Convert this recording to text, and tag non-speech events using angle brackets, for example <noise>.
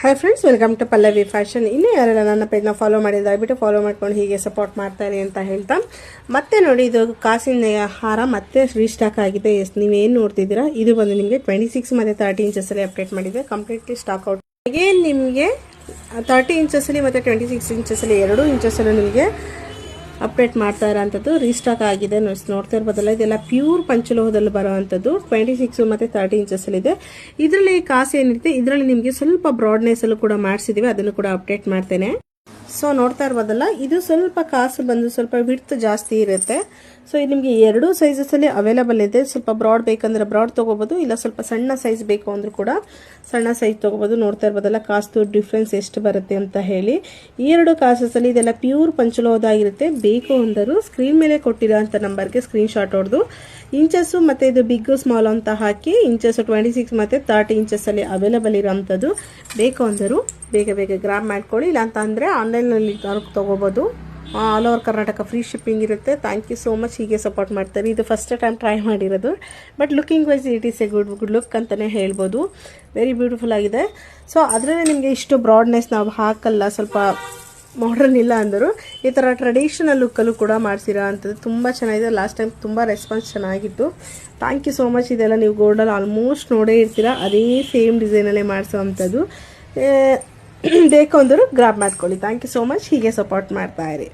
Hi friends welcome to Pallavi fashion ಇನ್ನೂ ಯಾರೆಲ್ಲ ನನ್ನ ಪೇಜ್ನ ಫಾಲೋ ಮಾಡಿದ್ರೆ ದಯವಿಟ್ಟು ಫಾಲೋ ಮಾಡ್ಕೊಂಡು ಹೀಗೆ ಸಪೋರ್ಟ್ ಮಾಡ್ತಾರೆ ಅಂತ ಹೇಳ್ತಾ. ಮತ್ತೆ ನೋಡಿ, ಇದು ಕಾಸಿನ ಹಾರ ಮತ್ತೆ ರೀಸ್ಟಾಕ್ ಆಗಿದೆ. ಎಸ್ ನೀವೇನು ನೋಡ್ತಿದ್ದೀರಾ? ಇದು ಬಂದು ನಿಮಗೆ ಟ್ವೆಂಟಿ ಸಿಕ್ಸ್ ಮತ್ತು ತರ್ಟಿ ಇಂಚಸಲ್ಲಿ ಅಪ್ಡೇಟ್ ಮಾಡಿದೆ. ಕಂಪ್ಲೀಟ್ಲಿ ಸ್ಟಾಕ್ ಔಟ್ ಹಾಗೆ ನಿಮಗೆ ತರ್ಟಿ ಇಂಚಸ್ಸಲ್ಲಿ ಮತ್ತು ಟ್ವೆಂಟಿ ಸಿಕ್ಸ್ ಇಂಚಸ್ಸಲ್ಲಿ ಎರಡು ಇಂಚಸ್ಸಲ್ಲೂ ನಿಮಗೆ ಅಪ್ಡೇಟ್ ಮಾಡ್ತಾ ಇರೋಂಥದ್ದು ರೀಸ್ಟಾಕ್ ಆಗಿದೆ ನೋಡ್- ನೋಡ್ತಾ ಇರ್ಬೋದಲ್ಲ. ಇದೆಲ್ಲ ಪ್ಯೂರ್ ಪಂಚಲೋಹದಲ್ಲಿ ಬರೋವಂಥದ್ದು. ಟ್ವೆಂಟಿ ಸಿಕ್ಸ್ ಮತ್ತು ತರ್ಟಿ ಇಂಚಸ್ಸಲ್ಲಿದೆ ಇದರಲ್ಲಿ ಕಾಸು ಏನಿರುತ್ತೆ ಇದರಲ್ಲಿ ನಿಮಗೆ ಸ್ವಲ್ಪ ಬ್ರಾಡ್ನೆಸ್ ಅಲ್ಲೂ ಕೂಡ ಮಾಡಿಸಿದೀವಿ. ಅದನ್ನು ಕೂಡ ಅಪ್ಡೇಟ್ ಮಾಡ್ತೇನೆ. ಸೊ ನೋಡ್ತಾ ಇರ್ಬೋದಲ್ಲ, ಇದು ಸ್ವಲ್ಪ ಕಾಸು ಬಂದು ಸ್ವಲ್ಪ ವಿಡ್ತ್ ಜಾಸ್ತಿ ಇರುತ್ತೆ. ಸೊ ಇದು ನಿಮಗೆ ಎರಡೂ ಸೈಜಸಲ್ಲಿ ಅವೈಲಬಲ್ ಇದೆ. ಸ್ವಲ್ಪ ಬ್ರಾಡ್ ಬೇಕಂದ್ರೆ ಬ್ರಾಡ್ ತೊಗೋಬೋದು, ಇಲ್ಲ ಸ್ವಲ್ಪ ಸಣ್ಣ ಸೈಜ್ ಬೇಕು ಅಂದ್ರೂ ಕೂಡ ಸಣ್ಣ ಸೈಜ್ ತೊಗೋಬೋದು. ನೋಡ್ತಾ ಇರ್ಬೋದಲ್ಲ ಕಾಸ್ತು ಡಿಫ್ರೆನ್ಸ್ ಎಷ್ಟು ಬರುತ್ತೆ ಅಂತ ಹೇಳಿ. ಈ ಎರಡು ಕಾಸಸಲ್ಲಿ ಇದೆಲ್ಲ ಪ್ಯೂರ್ ಪಂಚಲೋದಾಗಿರುತ್ತೆ ಬೇಕು ಅಂದರು ಸ್ಕ್ರೀನ್ ಮೇಲೆ ಕೊಟ್ಟಿರೋ ಅಂಥ ನಂಬರ್ಗೆ ಸ್ಕ್ರೀನ್ ಶಾಟ್ ಹೊಡೆದು ಇಂಚಸ್ಸು ಮತ್ತು ಇದು ಬಿಗ್ ಸ್ಮಾಲ್ ಅಂತ ಹಾಕಿ ಇಂಚಸ್ ಟ್ವೆಂಟಿ ಸಿಕ್ಸ್ ಮತ್ತು ತರ್ಟಿ ಇಂಚಸ್ಸಲ್ಲಿ ಅವೈಲಬಲ್ ಇರೋಂಥದ್ದು. ಬೇಕು ಅಂದರು ಬೇಗ ಬೇಗ ಗ್ರಾಮ್ ಮಾಡ್ಕೊಳ್ಳಿ. ಇಲ್ಲ ಅಂತ ಅಂದರೆ ಆನ್ಲೈನಲ್ಲಿ ತೊಗೋಬೋದು. All over Karnataka free shipping ಇರುತ್ತೆ. ಥ್ಯಾಂಕ್ ಯು ಸೋ ಮಚ್ ಹೀಗೆ ಸಪೋರ್ಟ್ ಮಾಡ್ತಾರೆ. ಇದು ಫಸ್ಟ್ ಟೈಮ್ ಟ್ರೈ ಮಾಡಿರೋದು. But looking wise it is a good good look ಅಂತಲೇ ಹೇಳ್ಬೋದು. ವೆರಿ ಬ್ಯೂಟಿಫುಲ್ ಆಗಿದೆ. ಸೊ ಅದರಲ್ಲೇ ನಿಮಗೆ ಇಷ್ಟು ಬ್ರಾಡ್ನೆಸ್ ನಾವು ಹಾಕಲ್ಲ. ಸ್ವಲ್ಪ ಮಾಡ್ರನ್ ಇಲ್ಲ ಅಂದರು. ಈ ಥರ ಟ್ರೆಡಿಷನಲ್ ಲುಕ್ಕಲ್ಲೂ ಕೂಡ ಮಾಡಿಸಿರೋ ಅಂಥದ್ದು ತುಂಬ ಚೆನ್ನಾಗಿದೆ. ಲಾಸ್ಟ್ ಟೈಮ್ ತುಂಬ ರೆಸ್ಪಾನ್ಸ್ ಚೆನ್ನಾಗಿತ್ತು. ಥ್ಯಾಂಕ್ ಯು ಸೋ ಮಚ್ ಇದೆಲ್ಲ ನೀವು ಗೋಲ್ಡಲ್ಲಿ ಆಲ್ಮೋಸ್ಟ್ ನೋಡೇ ಇರ್ತೀರ. ಅದೇ ಸೇಮ್ ಡಿಸೈನಲ್ಲೇ ಮಾಡಿಸೋ ಅಂಥದ್ದು. <clears throat> ಬೇಕು ಅಂದರೂ ಗ್ರಾಬ್ ಮಾಡ್ಕೊಳ್ಳಿ. ಥ್ಯಾಂಕ್ ಯು ಸೋ ಮಚ್ ಹೀಗೆ ಸಪೋರ್ಟ್ ಮಾಡ್ತಾ ಇರಿ.